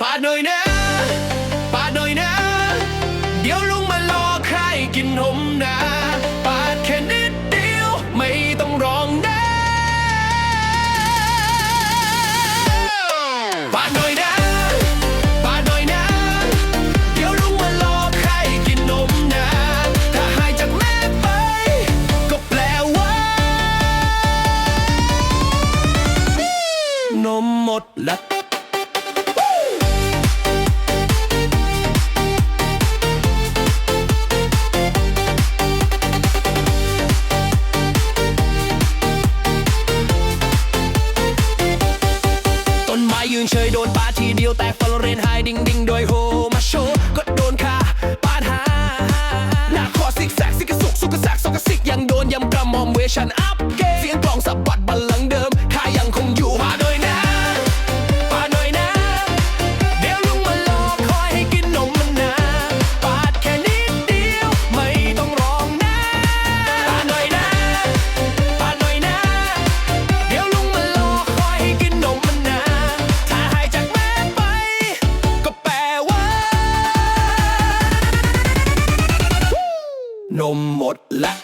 ปาดหน่อยนะ ปาดหน่อยนะ เดี๋ยวลุงมารอใครกินผมนะ ฉันอัพเกเสียงกลองสับัดบัลลังก์เดิมข้ายังคงอยู่มาหน่อยนะมาหน่อยนะ เดี๋ยวลุงมาลอคอยให้กินนมมันนะปาดแค่นิดเดียวไม่ต้องร้องนะปาหน่อยนะปาหน่อยนะ เดี๋ยวลุงมาลอคอยให้กินนมมันนะถ้าหายจากแม่ไป ก็แปลว่า นมหมดละ